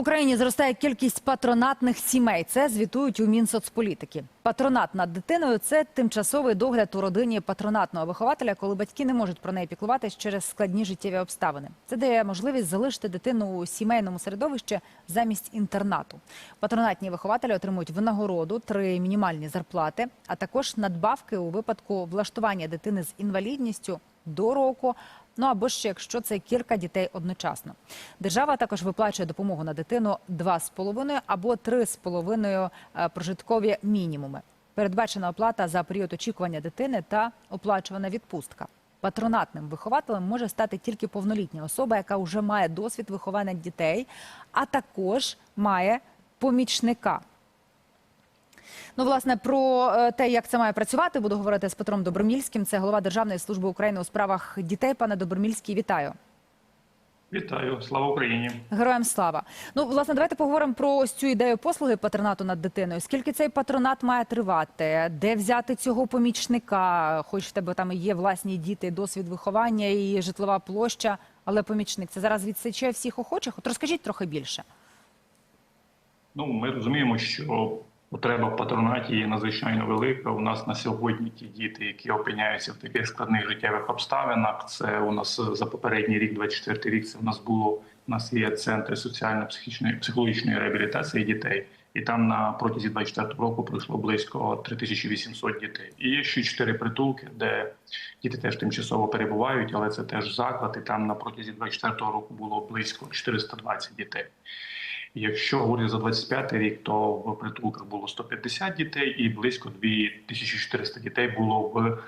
Україні зростає кількість патронатних сімей. Це звітують у Мінсоцполітики. Патронат над дитиною це тимчасовий догляд у родині патронатного вихователя, коли батьки не можуть про неї піклуватись через складні життєві обставини. Це дає можливість залишити дитину у сімейному середовищі замість інтернату. Патронатні вихователі отримують винагороду, три мінімальні зарплати, а також надбавки у випадку влаштування дитини з інвалідністю до року. Ну або ще якщо це кілька дітей одночасно. Держава також виплачує допомогу на дитину 2,5 або 3,5 е, прожиткові мінімуми. Передбачена оплата за період очікування дитини та оплачувана відпустка. Патронатним вихователем може стати тільки повнолітня особа, яка вже має досвід виховання дітей, а також має помічника. Ну, власне, про е, те, як це має працювати, буду говорити з Петром Добромільським. Це голова Державної служби України у справах дітей. Пане Добромільський, вітаю. Вітаю, слава Україні. Героям слава. Ну, власне, давайте поговоримо про ось цю ідею послуги патронату над дитиною. Скільки цей патронат має тривати? Де взяти цього помічника? Хоч в тебе там і є власні діти, досвід виховання і житлова площа, але помічник це зараз відсіче всіх охочих. От розкажіть трохи більше. Ну ми розуміємо, що потреба в патронаті є надзвичайно велика. У нас на сьогодні ті діти, які опиняються в таких складних життєвих обставинах. Це у нас за попередній рік, 24 рік. Це у нас було у нас є центри соціально-психічної психологічної реабілітації дітей. І там на протязі 24 року пройшло близько 3800 дітей. І є ще чотири притулки, де діти теж тимчасово перебувають, але це теж заклад. І там на протязі 24 року було близько 420 дітей. Якщо говорити за 25 рік, то в притулках було 150 дітей і близько 2400 дітей було в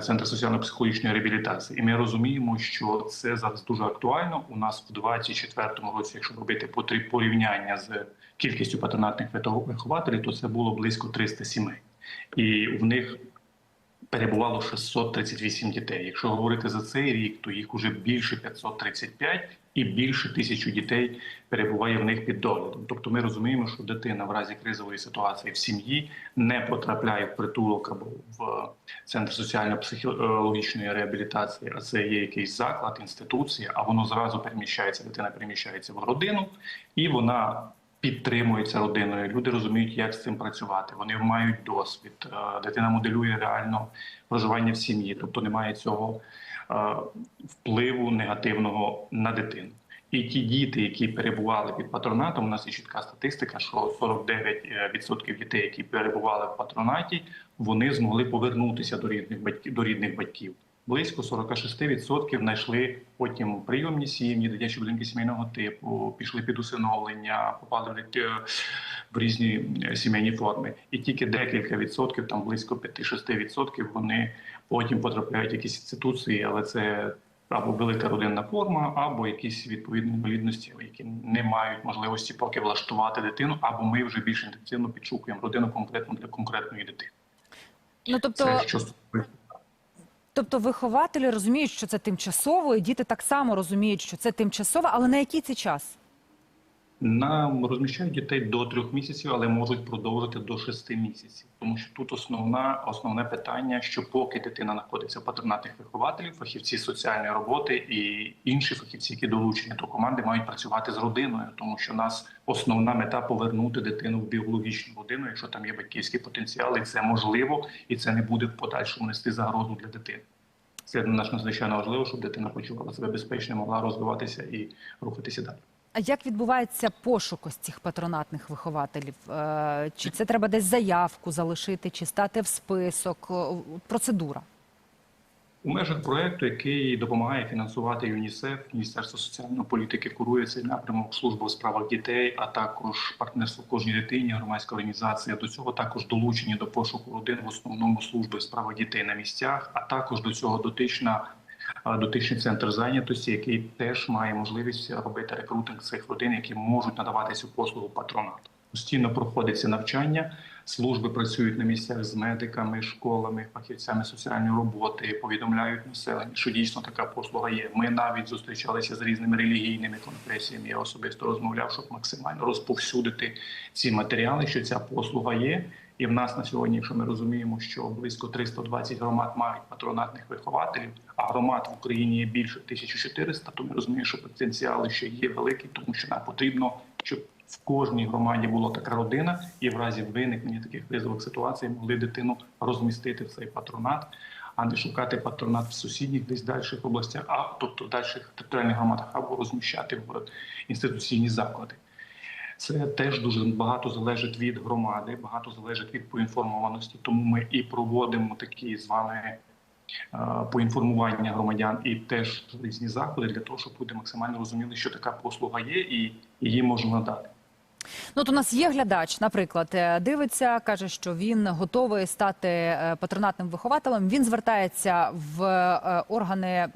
Центрі соціально-психологічної реабілітації. І ми розуміємо, що це зараз дуже актуально. У нас в 24-му році, якщо робити потріб порівняння з кількістю патронатних вихователів, то це було близько 300 сімей. І в них перебувало 638 дітей. Якщо говорити за цей рік, то їх уже більше 535 і більше тисячі дітей перебуває в них під доглядом. Тобто, ми розуміємо, що дитина в разі кризової ситуації в сім'ї не потрапляє в притулок або в центр соціально-психологічної реабілітації, а це є якийсь заклад, інституція, а воно зразу переміщається. Дитина переміщається в родину і вона. Підтримується родиною, люди розуміють, як з цим працювати. Вони мають досвід. Е, Дитина моделює реально проживання в сім'ї, тобто немає цього е, впливу негативного на дитину. І ті діти, які перебували під патронатом, у нас є чітка статистика, що 49% дітей, які перебували в патронаті, вони змогли повернутися до рідних батьків до рідних батьків. Близько 46% знайшли потім прийомні сім'ї, дитячі будинки сімейного типу, пішли під усиновлення, попали в різні сімейні форми. І тільки декілька відсотків, там близько 5-6 відсотків, вони потім потрапляють в якісь інституції, але це або велика родинна форма, або якісь відповідні інвалідності, які не мають можливості поки влаштувати дитину, або ми вже більш інтенсивно підшукуємо родину конкретно для конкретної дитини. Ну тобто, Це що тобто вихователі розуміють, що це тимчасово, і діти так само розуміють, що це тимчасово, але на який це час? Нам розміщають дітей до трьох місяців, але можуть продовжити до шести місяців. Тому що тут основна основне питання, що поки дитина знаходиться в патронатних вихователів, фахівці соціальної роботи і інші фахівці, які долучені до команди, мають працювати з родиною, тому що у нас основна мета повернути дитину в біологічну родину, якщо там є батьківський потенціал, і це можливо, і це не буде в подальшому нести загрозу для дитини. Це нас надзвичайно важливо, щоб дитина почувала себе безпечно, могла розвиватися і рухатися далі. А як відбувається пошук ось цих патронатних вихователів? Е, Чи це треба десь заявку залишити, чи стати в список? Процедура. У межах проекту, який допомагає фінансувати ЮНІСЕФ, Міністерство соціальної політики курує цей напрямок служба у справах дітей, а також партнерство кожній дитині, громадська організація. До цього також долучені до пошуку родин в основному служби у справах дітей на місцях, а також до цього дотична дотичний центр зайнятості, який теж має можливість робити рекрутинг цих родин, які можуть надавати цю послугу патронату. Постійно проходиться навчання. Служби працюють на місцях з медиками, школами, фахівцями соціальної роботи, повідомляють населення, що дійсно така послуга є. Ми навіть зустрічалися з різними релігійними конфесіями. Я особисто розмовляв, щоб максимально розповсюдити ці матеріали, що ця послуга є. І в нас на сьогодні, якщо ми розуміємо, що близько 320 громад мають патронатних вихователів, а громад в Україні є більше 1400, то ми розуміємо, що потенціал ще є великий, тому що нам потрібно щоб в кожній громаді була така родина, і в разі виникнення таких кризових ситуацій могли дитину розмістити в цей патронат, а не шукати патронат в сусідніх десь дальших областях, а тобто в дальших територіальних громадах, або розміщати в інституційні заклади. Це теж дуже багато залежить від громади, багато залежить від поінформованості. Тому ми і проводимо такі з вами е, поінформування громадян і теж різні заходи для того, щоб люди максимально розуміли, що така послуга є, і її можна надати. Ну, от у нас є глядач, наприклад, е, дивиться, каже, що він готовий стати е, патронатним вихователем. Він звертається в органи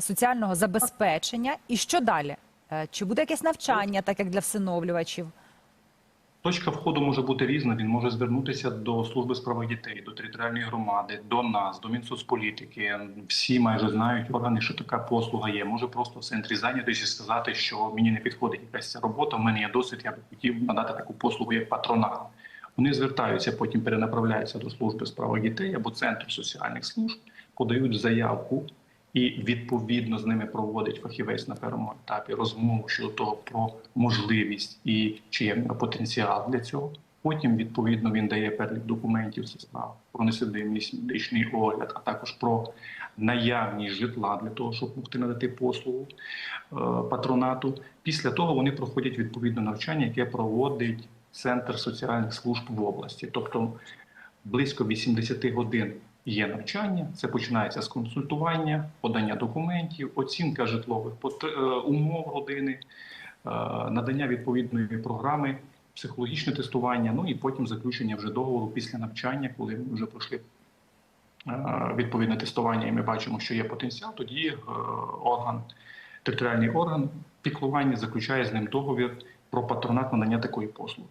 соціального забезпечення. І що далі? Е, Чи буде якесь навчання, так як для всиновлювачів? Точка входу може бути різна. Він може звернутися до служби справах дітей, до територіальної громади, до нас, до Мінсоцполітики. Всі майже знають органи, що така послуга є. Може просто в центрі зайнятості сказати, що мені не підходить якась робота. в мене є досвід. Я б хотів надати таку послугу як патронат. Вони звертаються, потім перенаправляються до служби справах дітей або центру соціальних служб, подають заявку. І відповідно з ними проводить фахівець на першому етапі розмову щодо того про можливість і чи є потенціал для цього. Потім відповідно він дає перелік документів це справа про несудимість, медичний огляд, а також про наявність житла для того, щоб могти надати послугу е, патронату. Після того вони проходять відповідне навчання, яке проводить центр соціальних служб в області, тобто близько 80 годин є навчання. Це починається з консультування, подання документів, оцінка житлових е, умов родини, е, надання відповідної програми, психологічне тестування. Ну і потім заключення вже договору після навчання, коли ми вже пройшли е, відповідне тестування, і ми бачимо, що є потенціал. Тоді орган, територіальний орган піклування заключає з ним договір про патронат надання такої послуги.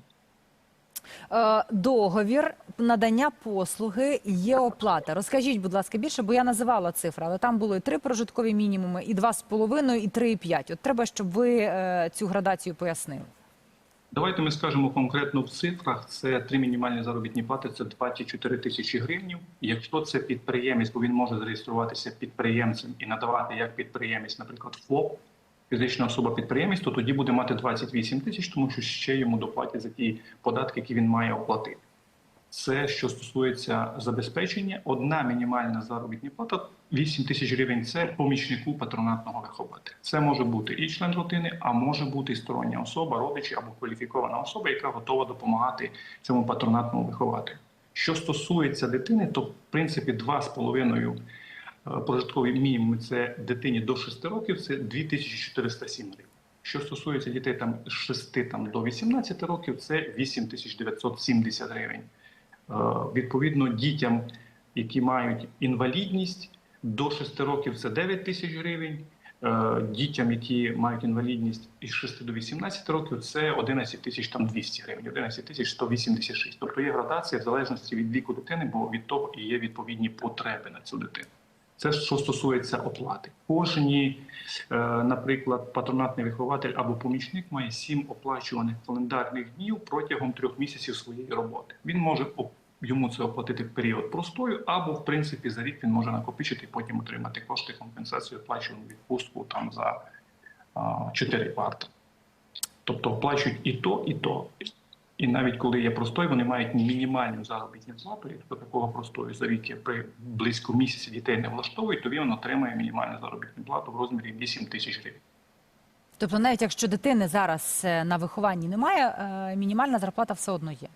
Е, Договір надання послуги є оплата. Розкажіть, будь ласка, більше, бо я називала цифри, але там було і три прожиткові мінімуми, і два з половиною, і три, і п'ять. От треба, щоб ви е, цю градацію пояснили. Давайте ми скажемо конкретно в цифрах. Це три мінімальні заробітні плати, це 24 тисячі гривень. Якщо це підприємець, бо він може зареєструватися підприємцем і надавати як підприємець, наприклад, ФОП, фізична особа підприємець, то тоді буде мати 28 тисяч, тому що ще йому доплатять за ті податки, які він має оплатити. Це що стосується забезпечення, одна мінімальна заробітна плата 8 тисяч гривень. Це помічнику патронатного вихователя. Це може бути і член родини, а може бути і стороння особа, родичі або кваліфікована особа, яка готова допомагати цьому патронатному вихователю. Що стосується дитини, то в принципі 2,5 прожиткові мінімуми це дитині до 6 років, це 2407 гривень. Що стосується дітей там з 6 там, до 18 років, це 8970 гривень. Е, Відповідно, дітям, які мають інвалідність до 6 років, це 9 тисяч гривень. Е, Дітям, які мають інвалідність із 6 до 18 років, це 11 тисяч там 200 гривень, 11 тисяч 186. Тобто є градація в залежності від віку дитини, бо від того і є відповідні потреби на цю дитину. Це що стосується оплати. Кожні, е, наприклад, патронатний вихователь або помічник має сім оплачуваних календарних днів протягом трьох місяців своєї роботи. Він може йому це оплатити в період простою, або в принципі за рік він може накопичити і потім отримати кошти компенсацію оплачувану відпустку там за чотири кварти. Тобто оплачують і то, і то. І навіть коли є простой, вони мають мінімальну заробітну плату. Якщо такого простою за рік при близько місяця дітей не влаштовують, то він отримає мінімальну заробітну плату в розмірі 8 тисяч гривень. Тобто, навіть якщо дитини зараз е, на вихованні немає, е, мінімальна зарплата все одно є.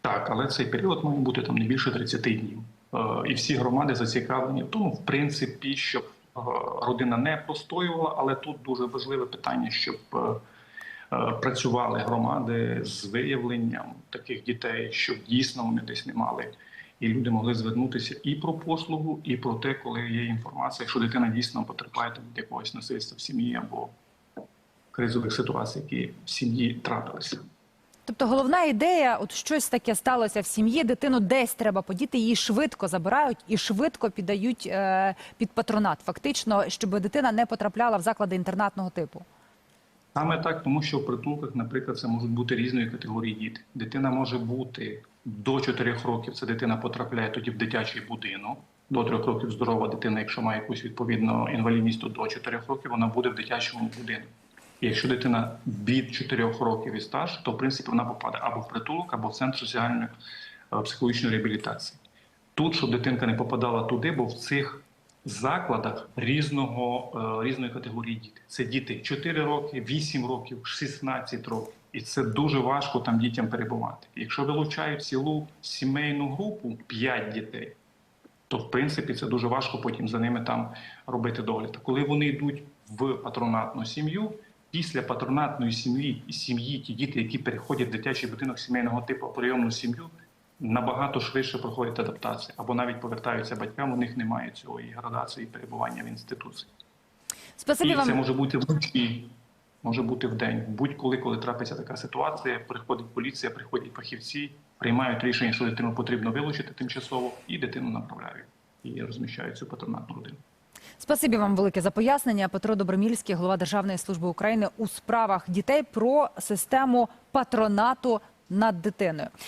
Так, але цей період має бути там не більше 30 днів. Е, І всі громади зацікавлені в тому, в принципі, щоб родина не простоювала, але тут дуже важливе питання, щоб працювали громади з виявленням таких дітей, щоб дійсно вони десь не мали. І люди могли звернутися і про послугу, і про те, коли є інформація, що дитина дійсно потерпає від якогось насильства в сім'ї або кризових ситуацій, які в сім'ї трапилися. Тобто головна ідея, от щось таке сталося в сім'ї, дитину десь треба подіти, її швидко забирають і швидко піддають е, під патронат. Фактично, щоб дитина не потрапляла в заклади інтернатного типу. Саме так, тому що в притулках, наприклад, це можуть бути різної категорії діти. Дитина може бути до 4 років. Це дитина потрапляє тоді в дитячий будинок. До 3 років здорова дитина, якщо має якусь відповідну інвалідність, то до 4 років вона буде в дитячому будинку. Якщо дитина від 4 років і старше, то в принципі вона попаде або в притулок, або в центр соціальної е, психологічної реабілітації. Тут, щоб дитинка не попадала туди, бо в цих закладах різного, е, різної категорії діти. Це діти 4 роки, 8 років, 16 років. І це дуже важко там дітям перебувати. Якщо вилучають цілу сімейну групу 5 дітей, то в принципі це дуже важко потім за ними там робити догляд. Коли вони йдуть в патронатну сім'ю, після патронатної сім'ї і сім'ї ті діти, які переходять в дитячий будинок сімейного типу прийомну сім'ю, набагато швидше проходять адаптацію або навіть повертаються батькам. У них немає цього і градації і перебування в інституції. Спасибі І це може бути вночі, може бути в день. Будь-коли, коли трапиться така ситуація, приходить поліція, приходять фахівці, приймають рішення, що дитину потрібно вилучити тимчасово, і дитину направляють і розміщають цю патронатну родину. Спасибі вам велике за пояснення. Петро Добромільський, голова Державної служби України у справах дітей про систему патронату над дитиною.